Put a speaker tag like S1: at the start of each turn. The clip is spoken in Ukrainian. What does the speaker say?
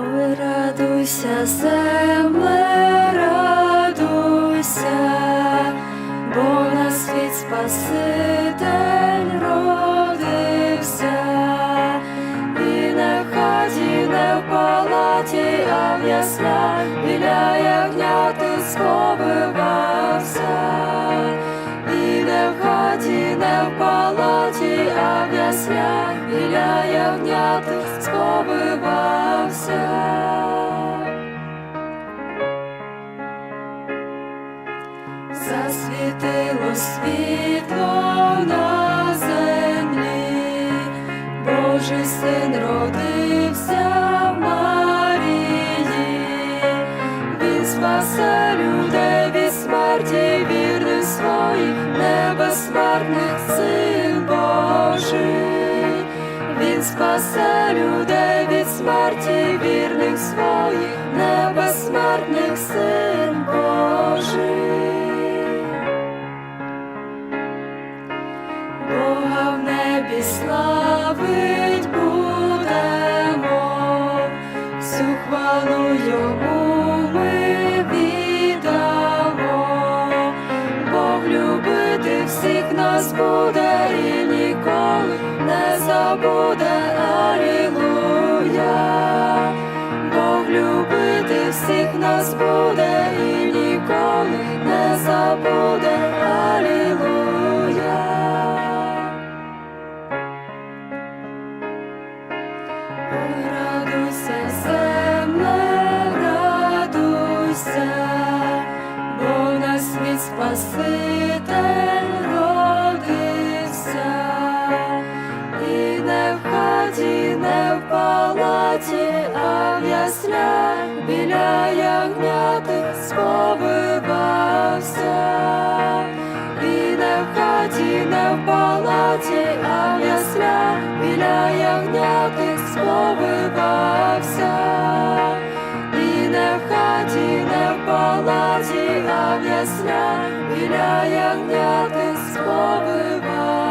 S1: Ой, радуйся, земле, радуйся, бо на світ Спаситель родився, і не в хаті, не в палаті, а в яслях біля ягняти сховивався. І не в хаті, не в палаті, а в яслях біля ягняти сховивався. Засвітило світло на землі, Божий син родився в Марії, він спасе людей від смерті, вірних своїх, небезсмертних син Божий, він спасе людей Бога в небі славить будемо, всю хвалу йому ми віддамо, Бог любити всіх нас буде і ніколи не забуде. Бог любити всіх нас буде Спаситель родився, і не в хаті, не в палаті, а в яслях біля ягняти сховивався. І не хаті, не в палаті, а в яслях біля ягняти сховивався. Палаті, біля ягня ти сховивався.